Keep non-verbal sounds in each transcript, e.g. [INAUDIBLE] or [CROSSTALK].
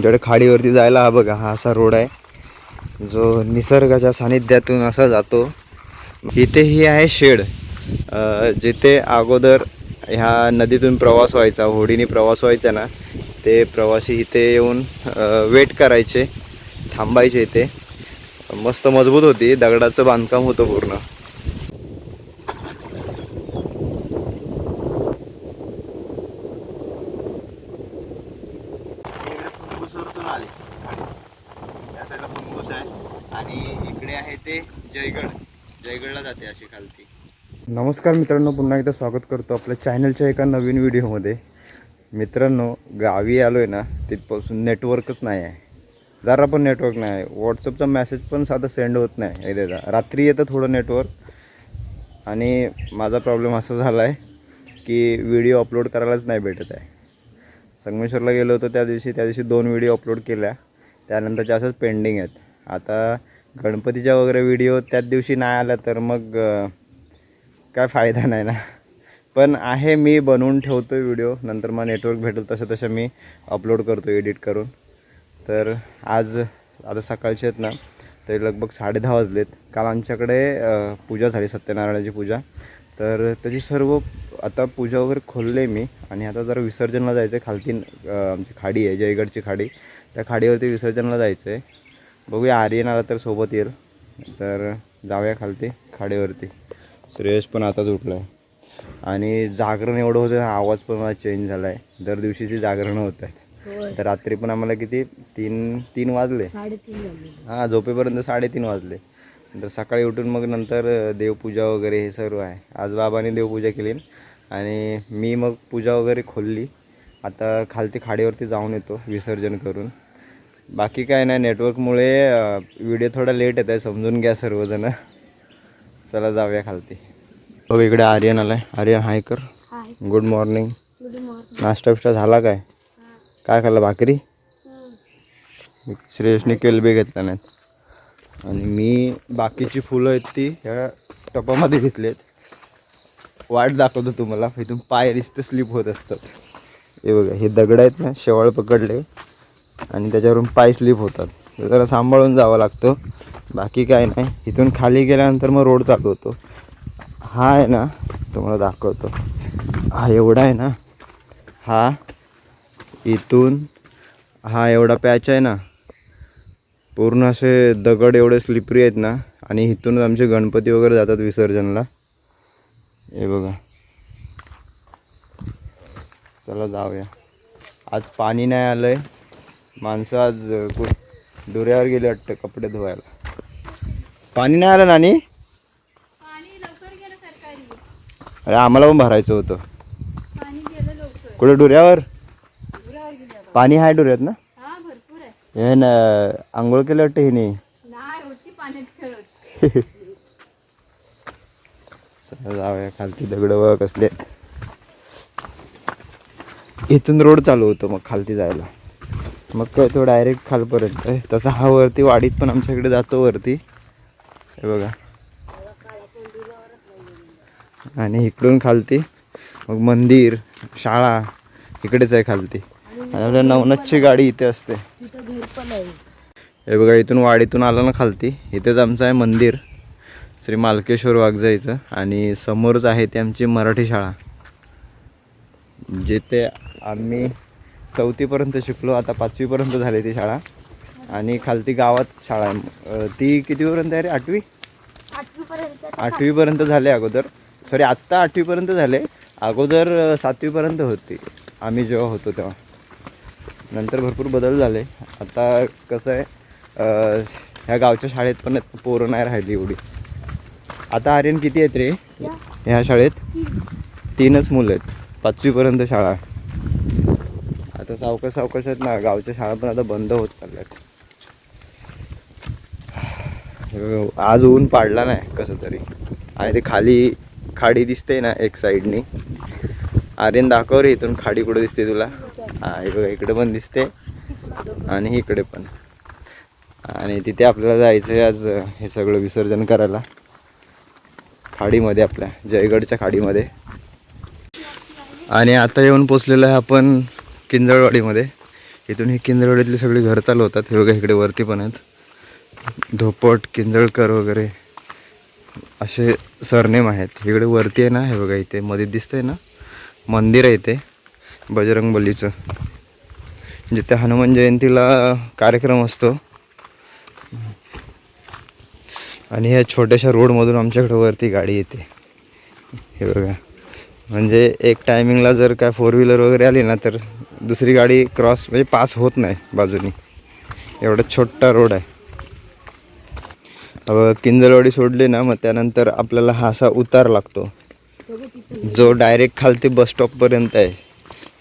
जेवढे खाडीवरती जायला हा बघा हा असा रोड आहे. जो निसर्गाच्या सानिध्यातून असा जातो. इथे ही आहे शेड. जिथे अगोदर ह्या नदीतून प्रवास व्हायचा होडीने प्रवास व्हायचा ना ते प्रवासी इथे येऊन वेट करायचे थांबायचे इथे. मस्त मजबूत होती दगडाचं बांधकाम होतं पूर्ण. या साईडला फुनगुस आहे. आणि इकडे आहे ते जयगड. जयगडला जाते अशी खालती. नमस्कार मित्रांनो पुन्हा एकदा स्वागत करतो आपल्या चॅनलच्या एका नवीन व्हिडिओमध्ये. मित्रांनो गावी आलो आहे ना तिथपासून नेटवर्कच नाही आहे. जरा पण नेटवर्क नाही आहे. व्हॉट्सअपचा मेसेज पण साधा सेंड होत नाही. एकदा रात्री येतं थोडं नेटवर्क आणि माझा प्रॉब्लेम असा झाला आहे की व्हिडिओ अपलोड करायलाच नाही भेटत आहे. संगमेश्वरला गेलो होतो त्या दिवशी त्या दिवशी दोन व्हिडिओ अपलोड केल्या. त्यानंतरच्या असंच पेंडिंग आहेत. आता गणपतीच्या वगैरे व्हिडिओ त्याच दिवशी नाही आला तर मग काय फायदा नाही ना. पण आहे मी बनवून ठेवतो व्हिडिओ नंतर मग नेटवर्क भेटेल तसं तसं मी अपलोड करतो एडिट करून. तर आज आता सकाळचे आहेत ना तरी लगभग साडे दहा वाजलेत. काल आमच्याकडे पूजा झाली सत्यनारायणाची पूजा. तर त्याची सर्व आता पूजा वगैरे खोलले मी. आणि आता जरा विसर्जनला जायचं आहे खालती आमची खाडी आहे जयगडची खाडी. त्या खाडीवरती विसर्जनला जायचं आहे बघूया आर्यन आला तर सोबत येईल. तर जाऊया खालती खाडीवरती. श्रेयस पण आताच उठला आहे आणि जागरण एवढं होतं आवाज पण मला चेंज झाला आहे दर दिवशीची जागरणं होत आहेत. तर रात्री पण आम्हाला किती? तीन तीन वाजले. हां झोपेपर्यंत साडेतीन वाजले. नंतर सकाळी उठून मग नंतर देवपूजा वगैरे हे सर्व आहे. आज बाबाने देवपूजा केली आणि मी मग पूजा वगैरे खोलली. आता खालती खाडीवरती जाऊन येतो विसर्जन करून. बाकी काय नाही नेटवर्कमुळे व्हिडिओ थोडा लेट येत आहे समजून घ्या सर्वजण. चला जाऊया खालती. हो इकडे आर्यन आलाय. आर्यन हाय कर. गुड मॉर्निंग नाश्ता बिष्टा झाला काय? काय खाल्लं? भाकरी? श्रेयसने केलबे घेतल्या नाहीत. आणि मी बाकीची फुलं आहेत ती ह्या टपामध्ये घेतलेत. वाट दाखवतो तुम्हाला. इथून पाय रिस्ते स्लिप होत असतात. हे बघा हे दगड आहेत ना शेवाळ पकडले. आणि त्याच्यावरून पाय स्लिप होतात. तर जरा सांभाळून जावं लागतं. बाकी काय नाही. इथून खाली गेल्यानंतर मग रोड चालू होतो. हा आहे ना तुम्हाला दाखवतो. हा एवढा आहे ना. हा इथून हा एवढा पॅच आहे ना. पूर्ण असे दगड एवढे स्लिपरी आहेत ना आणि इथूनच आमचे गणपती वगैरे जातात विसर्जनला. हे बघा. चला जाऊया. आज पाणी नाही आलं आहे माणसं आज कुठ डोऱ्यावर गेले वाटतं कपडे धुवायला. पाणी नाही आलं नानी? अरे आम्हाला पण भरायचं होतं. कुठे डोऱ्यावर पाणी आहे डोऱ्यात ना? हा ना आंघोळ केलं वाटतं हिने जाऊया खालती दगड व कसले. इथून रोड चालू होतो मग खालती जायला मग काय तो डायरेक्ट खालपर्यंत. तसा हा वरती वाडीत पण आमच्याकडे जातो वरती हे बघा आणि इकडून खालती मग मंदिर शाळा इकडेच आहे खालती आणि आपल्या नवनाथची गाडी इथे असते हे बघा इथून वाडीतून आलं ना खालती. इथेच आमचं आहे मंदिर. श्री मालकेश्वर वाघजाईचं आणि समोरच आहे ती आमची मराठी शाळा. जिथे आम्ही चौथीपर्यंत शिकलो आता पाचवीपर्यंत झाली ती शाळा. आणि खालती गावात शाळा आहे. ती कितीपर्यंत आहे रे? आठवी? आठवी पर्यंत आठवीपर्यंत झाले अगोदर. सॉरी आत्ता आठवीपर्यंत झाले. अगोदर सातवीपर्यंत होती. आम्ही जेव्हा होतो तेव्हा. नंतर भरपूर बदल झाले. आता कसं आहे ह्या गावच्या शाळेत पण पोरं नाही राहिली एवढी. आता आर्यन किती आहेत रे? ह्या शाळेत? तीनच मुलं आहेत. पाचवीपर्यंत शाळा. आहे. आता सावकाश सावकाश आहेत ना गावच्या शाळा पण आता बंद होत चालल्यात. आज ऊन पाडला नाही कसं तरी. आणि ते खाली खाडी दिसते ना एक साईडनी. आर्यन दाखव रे इथून खाडी कुठे दिसते तुला? हा हे बघा इकडे पण दिसते. आणि इकडे पण. आणि तिथे आपल्याला जायचं आहे आज हे सगळं विसर्जन करायला. खाडीमध्ये आपल्या जयगडच्या खाडीमध्ये. आणि आता येऊन पोचलेलो आहे आपण किंजळवाडीमध्ये. इथून ही किंजळवाडीतली सगळी घरं चालू होतात. हे बघा इकडे वरती पण आहेत. धोपट किंजळकर वगैरे असे सरनेम आहेत. इकडे वरती आहे ना हे बघा इथे मध्ये दिसतंय ना मंदिर आहे इथे बजरंगबलीचं. जिथे हनुमान जयंतीला कार्यक्रम असतो. आणि ह्या छोट्याशा रोडमधून आमच्याकडे वरती गाडी येते. हे बघा. म्हणजे एक टायमिंगला जर काय फोर व्हीलर वगैरे आली ना तर दुसरी गाडी क्रॉस म्हणजे पास होत नाही बाजूनी. एवढा छोटा रोड आहे. अब किंजलवाडी सोडली ना मग त्यानंतर आपल्याला हा असा उतार लागतो. जो डायरेक्ट खालती बस स्टॉपपर्यंत आहे.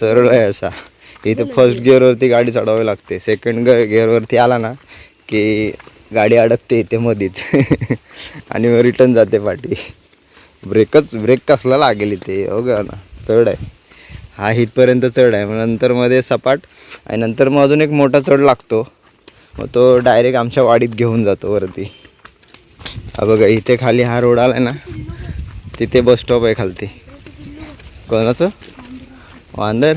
सरळ आहे असा. इथे फर्स्ट गिअरवरती गाडी चढावी लागते. सेकंड गिअरवरती आला ना की गाडी अडकते इथे मध्येच आणि मग रिटर्न जाते पाठी. ब्रेकच ब्रेक कसला लागेल इथे? हो गा ना? चढ आहे. हा इथपर्यंत चढ आहे. मग नंतर मध्ये सपाट आणि नंतर मग अजून एक मोठा चढ लागतो. मग तो डायरेक्ट आमच्या वाडीत घेऊन जातो वरती. हा बघा इथे खाली हा रोड आला ना तिथे बस स्टॉप आहे खालती. कोणाचं? वांदर?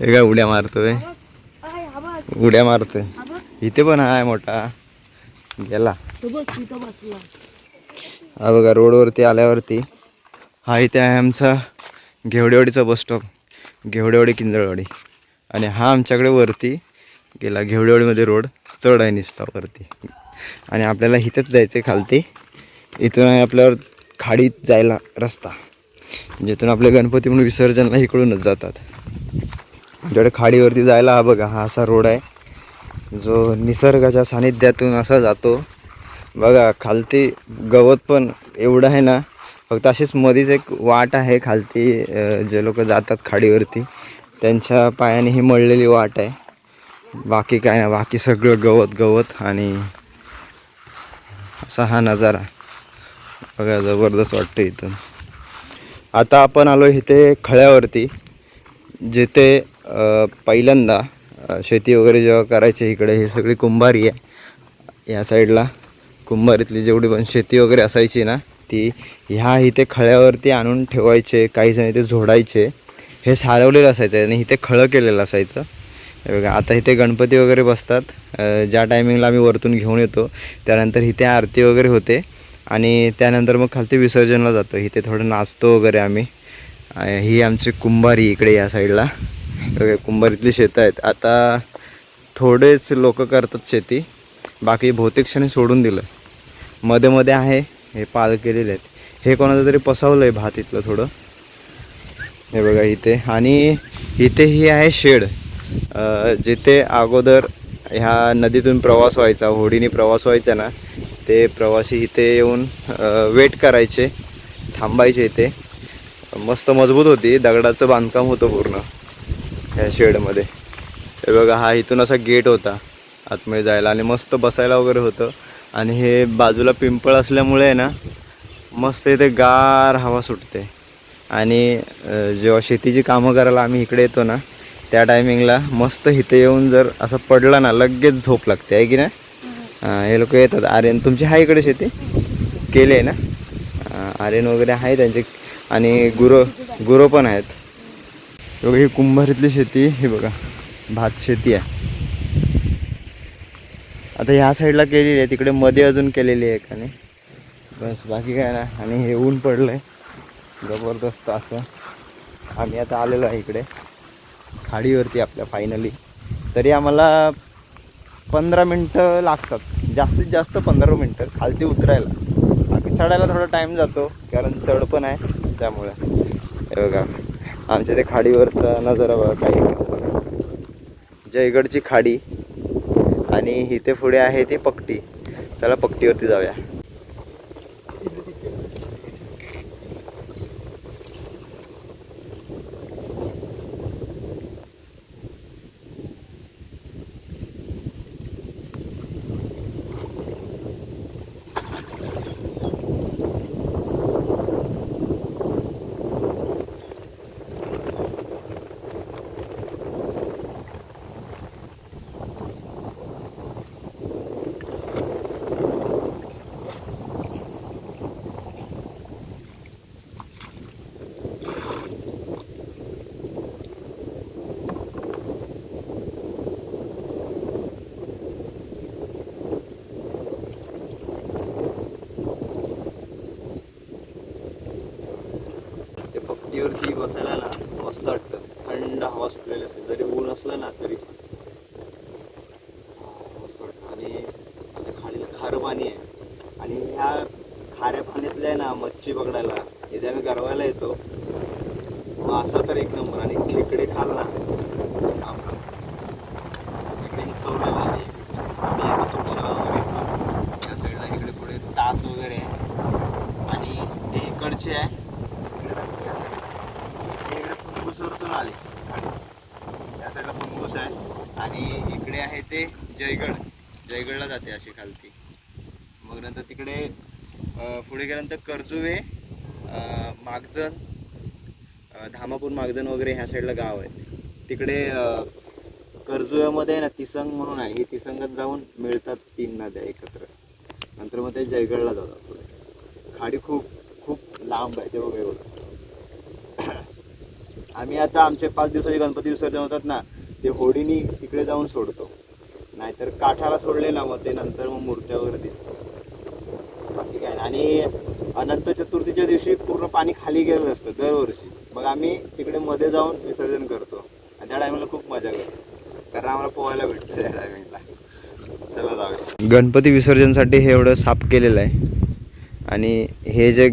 हे काय उड्या मारतोय? उड्या मारतोय. इथे पण आहे मोठा. गेला. हा बघा रोडवरती आल्यावरती. हा इथे आहे आमचा घेवडेवाडीचा बस स्टॉप घेवडेवाडी किंजळवाडी. आणि हा आमच्याकडे वरती गेला घेवडेवाडीमध्ये रोड. चढ आहे निसता वरती. आणि आपल्याला इथंच जायचं आहे खालती. इथून आहे आपल्यावर खाडीत जायला रस्ता. जिथून आपले गणपती म्हणून विसर्जनला इकडूनच जातात. आमच्याकडे खाडीवरती जायला हा बघा हा असा रोड आहे. जो निसर्गाच्या सानिध्यातून असा जातो. बघा खालती गवत पण एवढं आहे ना फक्त अशीच मधीच एक वाट आहे खालती जे लोक जातात खाडीवरती त्यांच्या पायाने ही मळलेली वाट आहे. बाकी काय ना बाकी सगळं गवत गवत आणि असा हा नजारा. बघा जबरदस्त वाटतं इथून. आता आपण आलो इथे खळ्यावरती जिथे पहिल्यांदा शेती वगैरे जेव्हा करायची इकडे हे सगळी कुंभारी आहे. या साईडला कुंभारीतली जेवढी पण शेती वगैरे असायची ना ती ह्या इथे खळ्यावरती आणून ठेवायचे काही जण इथे झोडायचे हे सारवलेलं असायचं आणि इथे खळं केलेलं असायचं. बघा आता इथे गणपती वगैरे बसतात. ज्या टायमिंगला आम्ही वरतून घेऊन येतो त्यानंतर इथे आरती वगैरे होते आणि त्यानंतर मग खालती विसर्जनला जातो. इथे थोडं नाचतो वगैरे आम्ही. ही आमची कुंभारी इकडे या साईडला. कुंभारीतली शेतं आहेत. आता थोडेच लोक करतात शेती. बाकी बहुतेक क्षणी सोडून दिलं. मध्ये मध्ये आहे हे पाल केलेले आहेत. हे कोणाचं तरी पसावलं आहे भात इथलं थोडं. हे बघा इथे. आणि इथे ही आहे शेड. जिथे अगोदर ह्या नदीतून प्रवास व्हायचा होडीने प्रवास व्हायचा ना ते प्रवासी इथे येऊन वेट करायचे थांबायचे इथे. मस्त मजबूत होती. दगडाचं बांधकाम होतं पूर्ण. ह्या शेडमध्ये. हे बघा हा इथून असा गेट होता. आतमध्ये जायला आणि मस्त बसायला वगैरे होतं. आणि हे बाजूला पिंपळ असल्यामुळे आहे ना मस्त इथे गार हवा सुटते. आणि जेव्हा शेतीची कामं करायला आम्ही इकडे येतो ना त्या टायमिंगला मस्त इथे येऊन जर असं पडला ना लगेच झोप लागते. आहे की नाही? हे लोक येतात. आर्यन तुमची आहे इकडे शेती? केली आहे ना? आर्यन वगैरे आहे त्यांचे. आणि गुरं गुरं पण आहेत. बघा ही कुंभारीतली शेती हे बघा भात शेती आहे. आता ह्या साईडला केलेली आहे तिकडे मध्ये अजून केलेली आहे एकाने बस बाकी काय ना आणि हे ऊन पडलं आहे जबरदस्त असं. आम्ही आता आलेलो आहे इकडे खाडीवरती आपल्या फायनली तरी आम्हाला पंधरा मिनटं लागतात. जास्तीत जास्त पंधरा मिनटं खालती उतरायला. बाकी चढायला थोडा टाईम जातो कारण चढ पण आहे त्यामुळे. हे बघा. आमच्या ते खाडीवरचा नजारा बघा काही बघा जयगडची खाडी आणि इथे पुढे आहे ती पकटी. चला पकटीवरती जाऊया. बसायला ना मस्त वाटतं. थंड हवा सुटलेली असते जरी ऊन असलं ना तरी. मस्त वाटतं. आणि आता खाडीला खारं पाणी आहे. आणि ह्या खाऱ्या पाण्यातल्या आहे ना मच्छी पकडायला इथे आम्ही गरवायला येतो. मासा असा तर एक नंबर. आणि खेकडे खाल ना आपण इकडे चवलेला आहे आम्ही येतो तुळशीला वगैरे येतो या साईडला इकडे पुढे तास वगैरे आहे आणि हे इकडचे आहे इकडे दाखव या साईडला. हे इकडे फुनगुसवरतून आले खाली या साईडला फुनगुस आहे आणि इकडे आहे ते जयगड जयगडला जाते अशी खालती. मग नंतर तिकडे पुढे गेल्यानंतर कर्जुवे मागजन धामापूर मागजन वगैरे ह्या साईडला गाव आहेत. तिकडे कर्जुव्यामध्ये ना तिसंग म्हणून आहे. ही तिसंगात जाऊन मिळतात तीन नद्या एकत्र. नंतर मग ते जयगडला जातात पुढे. खाडी खूप खूप लांब आहे ते बघा आम्ही आता आमचे पाच दिवसाचे गणपती विसर्जन होतात ना ते होडीनी तिकडे जाऊन सोडतो. नाहीतर काठाला सोडले ना मग ते नंतर मग मूर्त्या वगैरे दिसतात. बाकी काय आणि अनंत चतुर्थीच्या दिवशी पूर्ण पाणी खाली गेलेलं असतं दरवर्षी. मग आम्ही तिकडे मध्ये जाऊन विसर्जन करतो. आणि त्या टायमाला खूप मजा करतो. कारण आम्हाला पोहायला भेटतं त्या टायमिंगला. चला जाऊया. गणपती विसर्जनसाठी हे एवढं साफ केलेलं आहे. आणि हे जे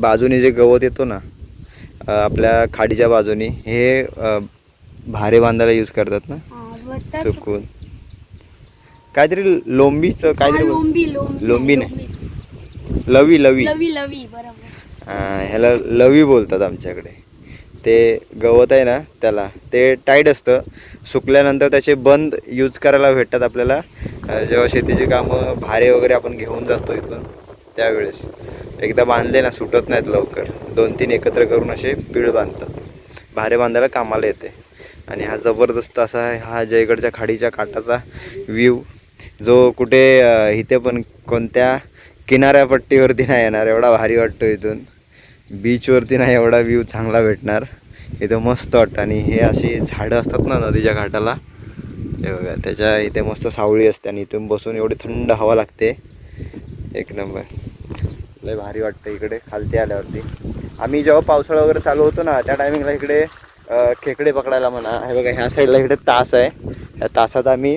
बाजूने जे गवत येतो ना आपल्या खाडीच्या बाजूने हे भारे बांधायला यूज करतात ना? सुकून. काहीतरी लोंबीचं काहीतरी बोल- लोंबी लोंबी लोंबी नाही. लवी लवी. लवी लवी बरोबर. ह्याला लवी बोलतात आमच्याकडे. ते गवत आहे ना त्याला ते टाईट असतं. सुकल्यानंतर त्याचे बंद यूज करायला भेटतात आपल्याला. अं, जेव्हा शेतीची कामं भारे वगैरे आपण घेऊन जातो इथून त्यावेळेस. एकदा बांधले ना सुटत नाहीत लवकर. दोन तीन एकत्र करून असे पीळ बांधतात. भारे बांधायला कामाला येते. आणि हा जबरदस्त असा हा जयगडच्या खाडीच्या काठाचा व्ह्यू जो कुठे इथे पण कोणत्या किनाऱ्यापट्टीवरती नाही येणार एवढा भारी वाटतो इथून. बीचवरती नाही एवढा व्ह्यू चांगला भेटणार. इथं मस्त वाटतं. आणि हे अशी झाडं असतात ना नदीच्या घाटाला हे बघा त्याच्या इथे मस्त सावळी असते आणि इथून बसून एवढी थंड हवा लागते. एक नंबर. लय भारी वाटतं इकडे खालती आल्यावरती. आम्ही जेव्हा पावसाळा वगैरे चालू होतो ना त्या टायमिंगला इकडे खेकडे पकडायला म्हणा हे बघा ह्या साईडला इकडे तास आहे. त्या तासात आम्ही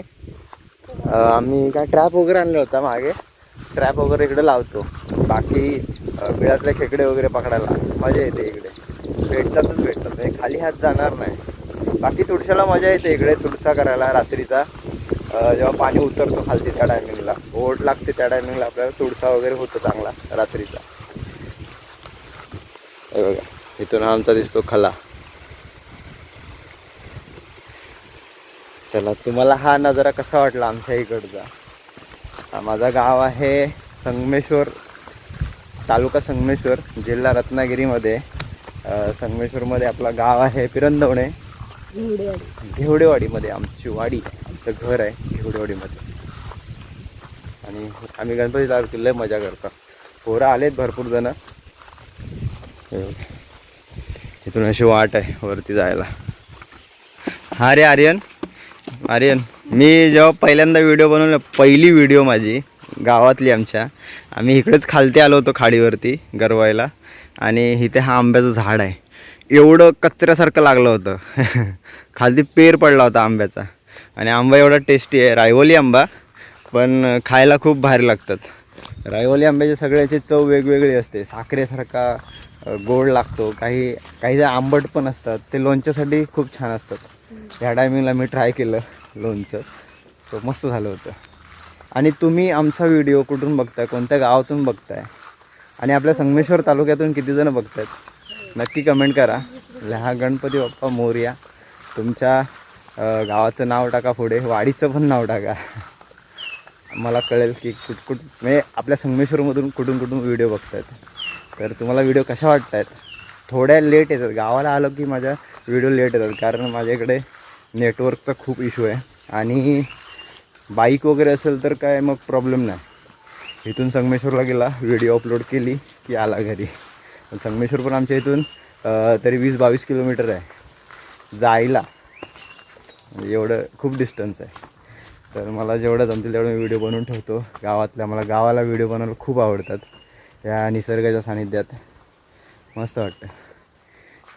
आम्ही काय ट्रॅप वगैरे आणला होता मागे. ट्रॅप वगैरे इकडे लावतो. बाकी बिळातले खेकडे वगैरे पकडायला. मजा येते इकडे. भेटतातच भेटतात. म्हणजे खाली हात जाणार नाही. बाकी तुळशाला मजा येते इकडे तुळसा करायला रात्रीचा. जेव्हा पाणी उतरतो खालती त्या टायमिंगला ओढ लागते त्या टायमिंगला आपल्याला. तुळसा वगैरे होतो चांगला रात्रीचा. हे बघा इथून आमचा दिसतो खला. चला तुम्हाला हा नजारा कसा वाटला आमच्या इकडचा? माझा गाव आहे संगमेश्वर तालुका संगमेश्वर जिल्हा रत्नागिरीमध्ये. संगमेश्वरमध्ये आपला गाव आहे पिरंदवणे. घेवडेवाडीमध्ये आमची वाडी आमचं घर आहे घेवडेवाडीमध्ये. आणि आम्ही गणपतीला आरती लय मजा करतो. पोरं आलेत भरपूर जण. इथून अशी वाट आहे वरती जायला. हा रे आर्यन. आर्यन मी जेव्हा पहिल्यांदा व्हिडिओ बनवला पहिली व्हिडिओ माझी गावातली आमच्या आम्ही इकडेच खालती आलो होतो खाडीवरती गरवायला. आणि इथे हा आंब्याचं झाड आहे. एवढं कचऱ्यासारखं लागलं होतं. [LAUGHS] खालती पेर पडला होता आंब्याचा. आणि आंबा एवढा टेस्टी आहे. रायवली आंबा पण खायला खूप भारी लागतात. रायवली आंब्याची सगळ्याची चव वेगवेगळी असते. साखरेसारखा गोड लागतो. काही काही जे आंबट पण असतात ते लोणच्यासाठी खूप छान असतात. ह्या टायमिंगला मी ट्राय केलं लोणचं. सो मस्त झालं होतं. आणि तुम्ही आमचा व्हिडिओ कुठून बघताय कोणत्या गावातून बघताय? आणि आपल्या संगमेश्वर तालुक्यातून किती जण बघतायत? नक्की कमेंट करा. लहा गणपती बाप्पा मोरया. तुमच्या गावाचं नाव टाका पुढे. वाडीचं पण नाव टाका. मला कळेल की कुठ कुठ म्हणजे आपल्या संगमेश्वरमधून कुठून कुठून व्हिडिओ बघतायत. तर तुम्हाला व्हिडिओ कशा वाटत आहेत थोड्या लेट येतात. गावाला आलो की माझ्या व्हिडिओ लेट येतात. कारण माझ्याकडे नेटवर्कचा खूप इशू आहे. आणि बाईक वगैरे असेल तर काय मग प्रॉब्लेम नाही. इथून संगमेश्वरला गेला व्हिडिओ अपलोड केली की आला घरी. पण संगमेश्वर पण आमच्या इथून तरी वीस बावीस किलोमीटर आहे. जायला. म्हणजे एवढं खूप डिस्टन्स आहे. तर मला जेवढं जमतील तेवढं व्हिडिओ बनवून ठेवतो. गावातल्या मला गावाला व्हिडिओ बनवायला खूप आवडतात. या निसर्गाच्या सानिध्यात. मस्त वाटतं.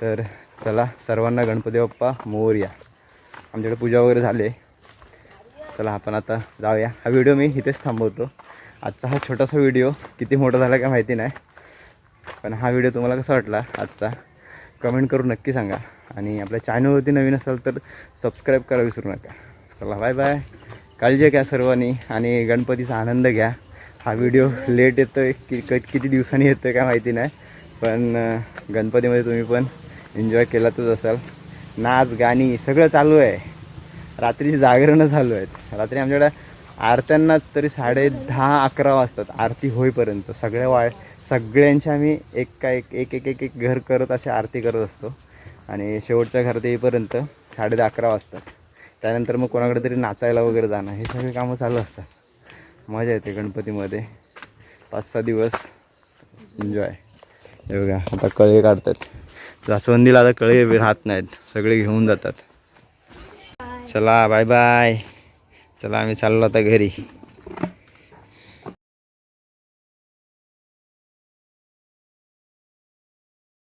तर चला सर्वांना गणपती बाप्पा मोरया आमच्याकडे पूजा वगैरे झाली. चला आपण आता जाऊया. हा व्हिडिओ मी इथेच थांबवतो. आजचा हा छोटासा व्हिडिओ किती मोठा झाला काय माहिती नाही. पण हा व्हिडिओ तुम्हाला कसा वाटला आजचा कमेंट करून नक्की सांगा. आणि आपल्या चॅनलवरती नवीन असाल तर सबस्क्राईब करा विसरू नका. चला बाय बाय काळजी घ्या सर्वांनी आणि गणपतीचा आनंद घ्या. हा व्हिडिओ लेट येतो आहे कि किती दिवसांनी येतो आहे काय माहिती नाही. पण गणपतीमध्ये तुम्ही पण एन्जॉय केलातच असाल. नाच गाणी सगळं चालू आहे. रात्रीची जागरणं चालू आहेत. रात्री आमच्याकडे आरत्यांना तरी साडे दहा अकरा वाजतात. आरती होईपर्यंत. सगळ्या वाळ सगळ्यांशी आम्ही एक का एक एक एक एक एक घर करत अशी आरती करत असतो. आणि शेवटच्या घरात येईपर्यंत साडे दहा अकरा वाजतात. त्यानंतर मग कोणाकडे तरी नाचायला वगैरे जाणं. हे सगळे कामं चालू असतात. मजा येते गणपतीमध्ये. पाच सहा दिवस. एन्जॉय हे बघा आता कळे काढतात जास्वंदीला आता कळे राहत नाहीत. सगळे घेऊन जातात. चला बाय बाय चला आम्ही चाललो आता घरी.